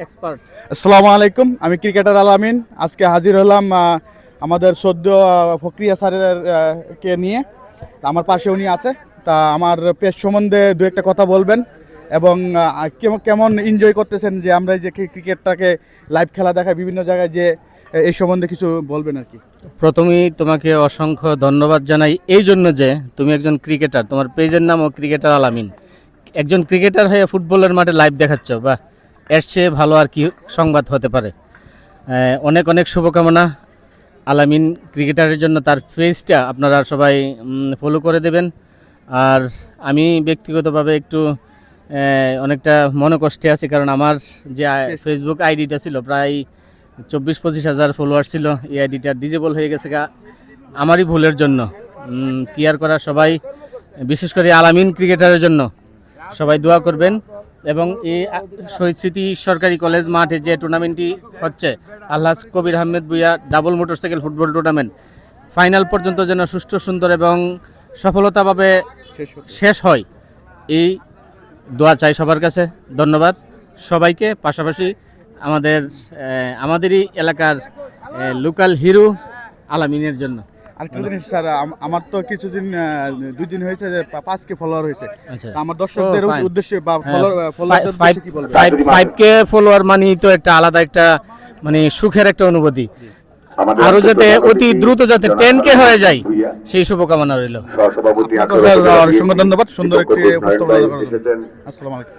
Expert আসসালামু আলাইকুম আমি ক্রিকেটার আলামিন। আজকে হাজির হলাম আমাদের সদ্য ফকরিয়া স্যারের কে নিয়ে। তা আমার পাশে উনি আছে তা আমার পেশ সম্বন্ধে দু একটা কথা বলবেন এবং কেমন- কেমন এনজয় করতেছেন যে আমরা যে ক্রিকেটটাকে লাইভ খেলা দেখায় বিভিন্ন জায়গায় যে এই সম্বন্ধে কিছু বলবেন আর কি? প্রথমেই তোমাকে অসংখ্য ধন্যবাদ জানাই এই জন্য যে তুমি একজন ক্রিকেটার তোমার পেজের নামও ক্রিকেটার আলামিন। একজন ক্রিকেটার হয়ে ফুটবলের মাঠে লাইভ দেখাচ্ছ বা এর চেয়ে ভালো আর কি সংবাদ হতে পারে। অনেক অনেক শুভকামনা। আলামিন ক্রিকেটারের জন্য তার পেজটা আপনারা সবাই ফলো করে দেবেন। আর আমি ব্যক্তিগতভাবে একটু অনেকটা মনে কষ্টে আছি কারণ আমার যে ফেসবুক আইডিটা ছিল প্রায় চব্বিশ পঁচিশ হাজার ফলোয়ার ছিল। এই আইডিটা ডিজেবল হয়ে গেছে আমারই ভুলের জন্য। কেয়ার করা সবাই বিশেষ করে আলামিন ক্রিকেটারের জন্য। সবাই দোয়া করবেন। এবং এই শহীদ স্মৃতি সরকারি কলেজ মাঠে যে টুর্নামেন্টটি হচ্ছে Allah Kabir Ahmed Bhuiyan double motorcycle football tournament. Final পর্যন্ত যেন সুষ্ঠু, সুন্দর এবং সফলতাভাবে শেষ হয়, এই দোয়া চাই সবার কাছে। ধন্যবাদ সবাইকে। পাশাপাশি আমাদের আমাদেরই এলাকার লোকাল হিরো আলামিনের জন্য। জিনিস স্যার আমার তো কিছুদিন দুই দিন হয়েছে যে পাঁচ কে ফলোয়ার হয়েছে। আচ্ছা। আমার দর্শকদের উদ্দেশ্যে বা হ্যাঁ, ফলোয়ারদের ফাইভ কি ফলোয়ার মানেই তো একটা আলাদা একটা মানে সুখের একটা অনুভূতি। আরও যাতে অতি দ্রুত যাতে টেন কে হয়ে যায় সেই শুভকামনা রইল। সহসভাপতি আপনাকে অসংখ্য ধন্যবাদ। সুন্দর একটি উপস্থাপনা করার জন্য। আসসালামু আলাইকুম।